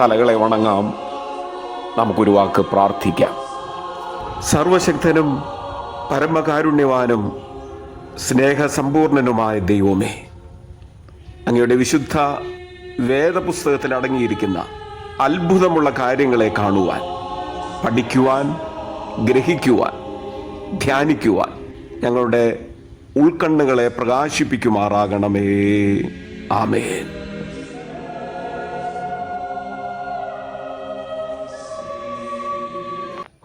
തലകളെ വണങ്ങാം. നമുക്കൊരു വാക്ക് പ്രാർത്ഥിക്കാം. സർവശക്തനും പരമകാരുണ്യവാനും സ്നേഹസമ്പൂർണനുമായ ദൈവമേ അങ്ങയുടെ വിശുദ്ധ വേദപുസ്തകത്തിൽ അടങ്ങിയിരിക്കുന്ന അത്ഭുതമുള്ള കാര്യങ്ങളെ കാണുവാൻ പഠിക്കുവാൻ ഗ്രഹിക്കുവാൻ ധ്യാനിക്കുവാൻ ഞങ്ങളുടെ ഉൾക്കണ്ണുകളെ പ്രകാശിപ്പിക്കുമാറാകണമേ. ആമേൻ.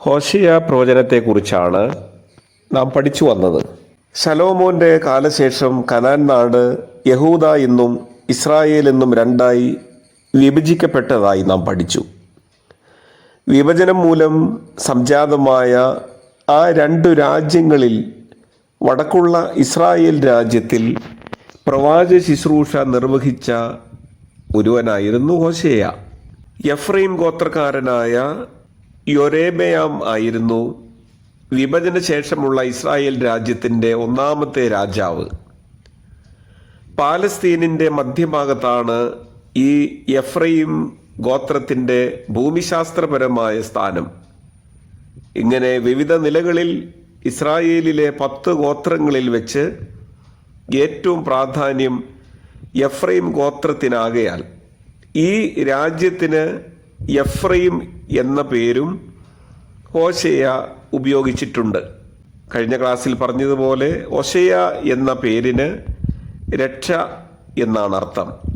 ഹോഷിയ പ്രവചനത്തെക്കുറിച്ചാണ് നാം പഠിച്ചു വന്നത്. ശലോമോന്റെ കാലശേഷം കനാൻ നാട് യഹൂദ എന്നും ഇസ്രായേൽ എന്നും രണ്ടായി വിഭജിക്കപ്പെട്ടതായി നാം പഠിച്ചു. വിഭജനം മൂലം സംജാതമായ ആ രണ്ടു രാജ്യങ്ങളിൽ വടക്കുള്ള ഇസ്രായേൽ രാജ്യത്തിൽ പ്രവാച ശുശ്രൂഷ നിർവഹിച്ച ഒരുവനായിരുന്നു ഹോശേയ. എഫ്രൈം ഗോത്രക്കാരനായ യൊരേബയാം ആയിരുന്നു വിഭജന ശേഷമുള്ള ഇസ്രായേൽ രാജ്യത്തിന്റെ ഒന്നാമത്തെ രാജാവ്. പാലസ്തീനിന്റെ മധ്യഭാഗത്താണ് ഈ എഫ്രൈം ഗോത്രത്തിന്റെ ഭൂമിശാസ്ത്രപരമായ സ്ഥാനം. ഇങ്ങനെ വിവിധ നിലകളിൽ ഇസ്രായേലിലെ പത്ത് ഗോത്രങ്ങളിൽ വെച്ച് ഏറ്റവും പ്രാധാന്യം എഫ്രൈം ഗോത്രത്തിനാകയാൽ ഈ രാജ്യത്തിന് എഫ്രൈം എന്ന പേരും ഓശയ ഉപയോഗിച്ചിട്ടുണ്ട്. കഴിഞ്ഞ ക്ലാസ്സിൽ പറഞ്ഞതുപോലെ ഒശയ എന്ന പേരിന് രക്ഷ എന്നാണ് അർത്ഥം.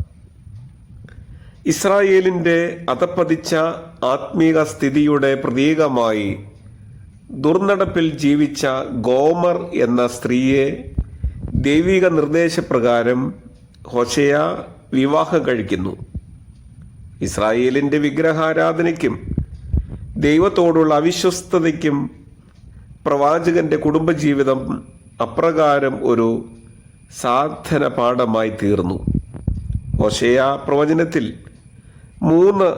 ഇസ്രായേലിന്റെ അതപ്പതിച്ച ആത്മീക സ്ഥിതിയുടെ പ്രതീകമായി ദുർനടപ്പിൽ ജീവിച്ച ഗോമർ എന്ന സ്ത്രീയെ ദൈവിക നിർദ്ദേശപ്രകാരം ഹൊശയ വിവാഹം കഴിക്കുന്നു. ഇസ്രായേലിന്റെ വിഗ്രഹാരാധനയ്ക്കും ദൈവത്തോടുള്ള അവിശ്വസ്തതയ്ക്കും പ്രവാചകന്റെ കുടുംബജീവിതം അപ്രകാരം ഒരു സാധന പാഠമായി തീർന്നു. ഓശയ പ്രവചനത്തിൽ മൂന്ന്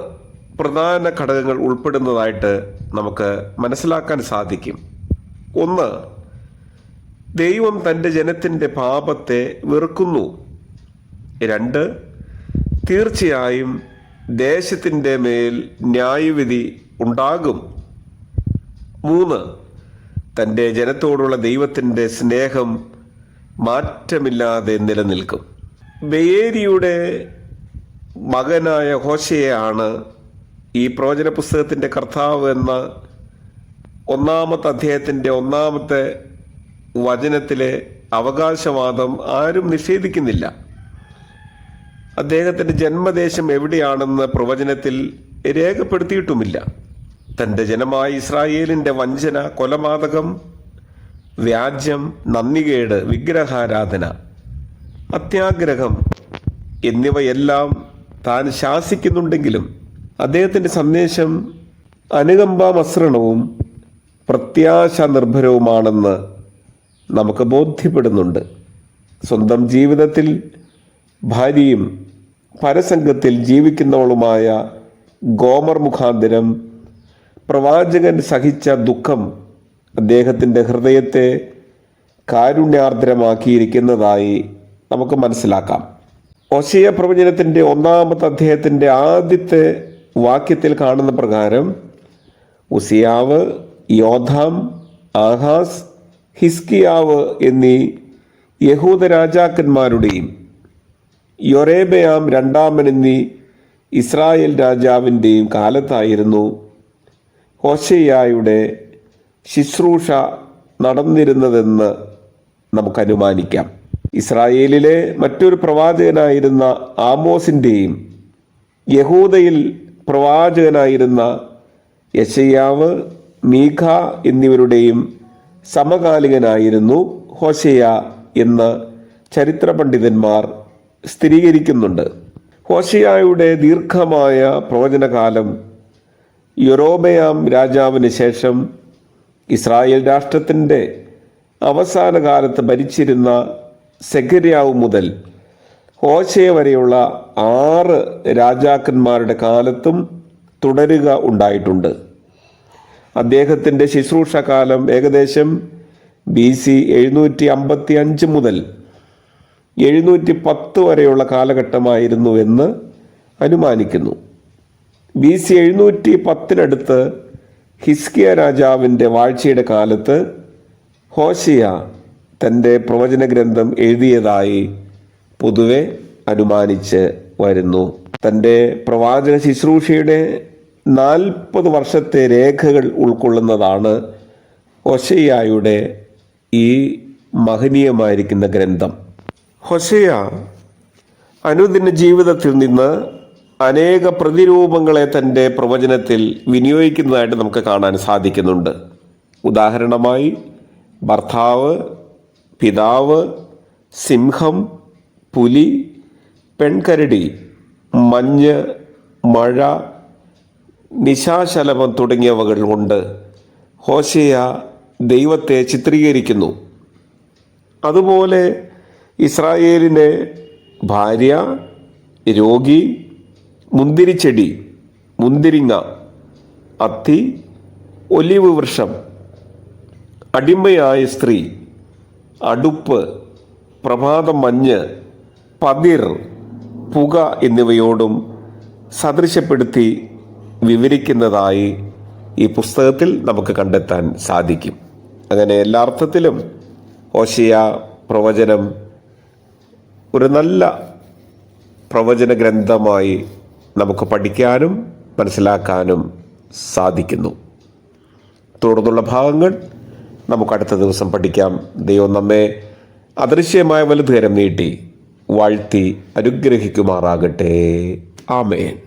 പ്രധാന ഘടകങ്ങൾ ഉൾപ്പെടുന്നതായിട്ട് നമുക്ക് മനസ്സിലാക്കാൻ സാധിക്കും. ഒന്ന് ദൈവം തന്റെ ജനത്തിന്റെ പാപത്തെ വെറുക്കുന്നു. രണ്ട് തീർച്ചയായും ദേശത്തിന്റെ മേൽ ന്യായവിധി ഉണ്ടാകും. മൂന്ന് തന്റെ ജനത്തോടുള്ള ദൈവത്തിന്റെ സ്നേഹം മാറ്റമില്ലാതെ നിലനിൽക്കും. ബേരിയുടെ മകനായ ഹോശയാണ് ഈ പ്രവചന പുസ്തകത്തിന്റെ കർത്താവ് എന്ന ഒന്നാമത്തെ അദ്ദേഹത്തിന്റെ ഒന്നാമത്തെ വചനത്തിലെ അവകാശവാദം ആരും നിഷേധിക്കുന്നില്ല. അദ്ദേഹത്തിന്റെ ജന്മദേശം എവിടെയാണെന്ന് പ്രവചനത്തിൽ രേഖപ്പെടുത്തിയിട്ടുമില്ല. തന്റെ ജനമായ ഇസ്രായേലിന്റെ വഞ്ചന കൊലപാതകം വ്യാജ്യം നന്ദികേട് വിഗ്രഹാരാധന അത്യാഗ്രഹം എന്നിവയെല്ലാം താൻ ശാസിക്കുന്നുണ്ടെങ്കിലും അദ്ദേഹത്തിന്റെ സന്ദേശം അനുകമ്പാമസൃണവും പ്രത്യാശ നിർഭരവുമാണെന്ന് നമുക്ക് ബോധ്യപ്പെടുന്നുണ്ട്. സ്വന്തം ജീവിതത്തിൽ ഭാര്യയും പരസംഗത്തിൽ ജീവിക്കുന്നവളുമായ ഗോമർ മുഖാന്തരം പ്രവാചകൻ സഹിച്ച ദുഃഖം അദ്ദേഹത്തിന്റെ ഹൃദയത്തെ കാരുണ്യാർദ്രമാക്കിയിരിക്കുന്നതായി നമുക്ക് മനസ്സിലാക്കാം. ഒശയ പ്രവചനത്തിന്റെ ഒന്നാമത്തെ അദ്ദേഹത്തിന്റെ ആദ്യത്തെ വാക്യത്തിൽ കാണുന്ന പ്രകാരം ഉസിയാവ് യോധാം ആഹാസ് ഹിസ്കിയാവ് എന്നീ യഹൂദ രാജാക്കന്മാരുടെയും യൊറേബയാം രണ്ടാമൻ എന്നീ ഇസ്രായേൽ രാജാവിന്റെയും കാലത്തായിരുന്നു. ഹോഷയായുടെ ശുശ്രൂഷ നടന്നിരുന്നതെന്ന് നമുക്ക് അനുമാനിക്കാം ഇസ്രായേലിലെ മറ്റൊരു പ്രവാചകനായിരുന്ന ആമോസിന്റെയും യഹൂദയിൽ പ്രവാചകനായിരുന്ന യശയ്യാവ് മീഖ എന്നിവരുടെയും സമകാലികനായിരുന്നു ഹോഷയ എന്ന് ചരിത്ര പണ്ഡിതന്മാർ സ്ഥിരീകരിക്കുന്നുണ്ട്. ഹോഷിയായുടെ ദീർഘമായ പ്രവചനകാലം യൊറോബയാം രാജാവിന് ശേഷം ഇസ്രായേൽ രാഷ്ട്രത്തിന്റെ അവസാന കാലത്ത് ഭരിച്ചിരുന്ന സെഖര്യാവ് മുതൽ ഹോശയ വരെയുള്ള ആറ് രാജാക്കന്മാരുടെ കാലത്തും തുടരുക ഉണ്ടായിട്ടുണ്ട്. അദ്ദേഹത്തിന്റെ ശുശ്രൂഷ കാലം ഏകദേശം ബി സി എഴുന്നൂറ്റി അമ്പത്തി അഞ്ച് മുതൽ എഴുന്നൂറ്റി പത്ത് വരെയുള്ള കാലഘട്ടമായിരുന്നു എന്ന് അനുമാനിക്കുന്നു. ബി സി എഴുന്നൂറ്റി പത്തിനടുത്ത് ഹിസ്കിയ രാജാവിന്റെ വാഴ്ചയുടെ കാലത്ത് ഹോഷിയ തന്റെ പ്രവചന ഗ്രന്ഥം എഴുതിയതായി പൊതുവെ അനുമാനിച്ച് വരുന്നു. തന്റെ പ്രവാചക ശുശ്രൂഷയുടെ നാൽപ്പത് വർഷത്തെ രേഖകൾ ഉൾക്കൊള്ളുന്നതാണ് ഒശയ്യായുടെ ഈ മഹനീയമായിരിക്കുന്ന ഗ്രന്ഥം. ഹൊശയ അനുദിന ജീവിതത്തിൽ നിന്ന് അനേക പ്രതിരൂപങ്ങളെ തന്റെ പ്രവചനത്തിൽ വിനിയോഗിക്കുന്നതായിട്ട് നമുക്ക് കാണാൻ സാധിക്കുന്നുണ്ട്. ഉദാഹരണമായി ഭർത്താവ് പിതാവ് സിംഹം പുലി പെൺകരടി മഞ്ഞ് മഴ നിശാശലഭം തുടങ്ങിയവകൾ കൊണ്ട് ഹോശയ ദൈവത്തെ ചിത്രീകരിക്കുന്നു. അതുപോലെ ഇസ്രായേലിനെ ഭാര്യ രോഗി മുന്തിരിച്ചെടി മുന്തിരിങ്ങ അത്തി ഒലിവ് വൃക്ഷം അടിമയായ സ്ത്രീ അടുപ്പ് പ്രഭാത മഞ്ഞ് പതിർ പുക എന്നിവയോടും സദൃശ്യപ്പെടുത്തി വിവരിക്കുന്നതായി ഈ പുസ്തകത്തിൽ നമുക്ക് കണ്ടെത്താൻ സാധിക്കും. അങ്ങനെ എല്ലാ അർത്ഥത്തിലും ഓശിയ പ്രവചനം ഒരു നല്ല പ്രവചന ഗ്രന്ഥമായി നമുക്ക് പഠിക്കാനും മനസ്സിലാക്കാനും സാധിക്കുന്നു. തുടർന്നുള്ള ഭാഗങ്ങൾ നമുക്ക് അടുത്ത ദിവസം പഠിക്കാം. ദൈവം നമ്മെ അദൃശ്യമായ വലുതുകരം നീട്ടി വാഴ്ത്തി അനുഗ്രഹിക്കുമാറാകട്ടെ. ആമേൻ.